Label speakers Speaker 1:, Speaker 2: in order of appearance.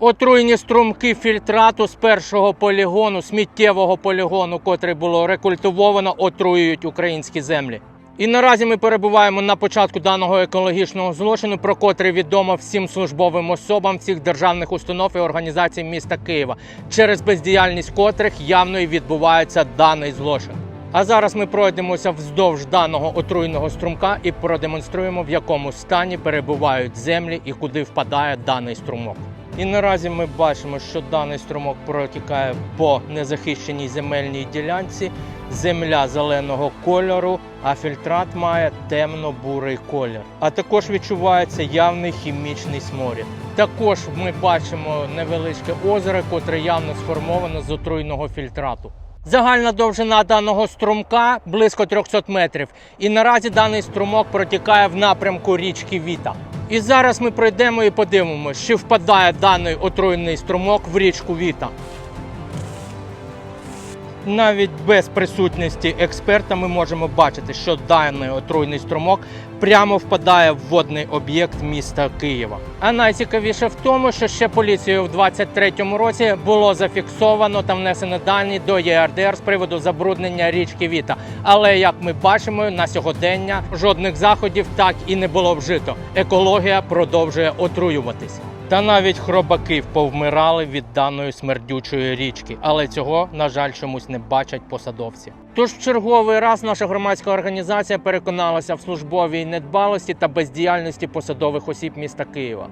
Speaker 1: Отруйні струмки фільтрату з першого полігону, сміттєвого полігону, котрий було рекультивовано, отруюють українські землі. І наразі ми перебуваємо на початку даного екологічного злочину, про котрий відомо всім службовим особам всіх державних установ і організацій міста Києва, через бездіяльність котрих явно і відбувається даний злочин. А зараз ми пройдемося вздовж даного отруйного струмка і продемонструємо, в якому стані перебувають землі і куди впадає даний струмок. І наразі ми бачимо, що даний струмок протікає по незахищеній земельній ділянці. Земля зеленого кольору, а фільтрат має темно-бурий колір. А також відчувається явний хімічний сморід. Також ми бачимо невеличке озеро, котре явно сформовано з отруйного фільтрату. Загальна довжина даного струмка близько 300 метрів. І наразі даний струмок протікає в напрямку річки Віта. І зараз ми пройдемо і подивимося, чи впадає даний отруйний струмок в річку Віта. Навіть без присутності експерта ми можемо бачити, що даний отруйний струмок прямо впадає в водний об'єкт міста Києва. А найцікавіше в тому, що ще поліцією в 23-му році було зафіксовано та внесено дані до ЄРДР з приводу забруднення річки Віта. Але як ми бачимо, на сьогодення жодних заходів так і не було вжито. Екологія продовжує отруюватися. Та навіть хробаки повмирали від даної смердючої річки, але цього, на жаль, чомусь не бачать посадовці. Тож в черговий раз наша громадська організація переконалася в службовій недбалості та бездіяльності посадових осіб міста Києва.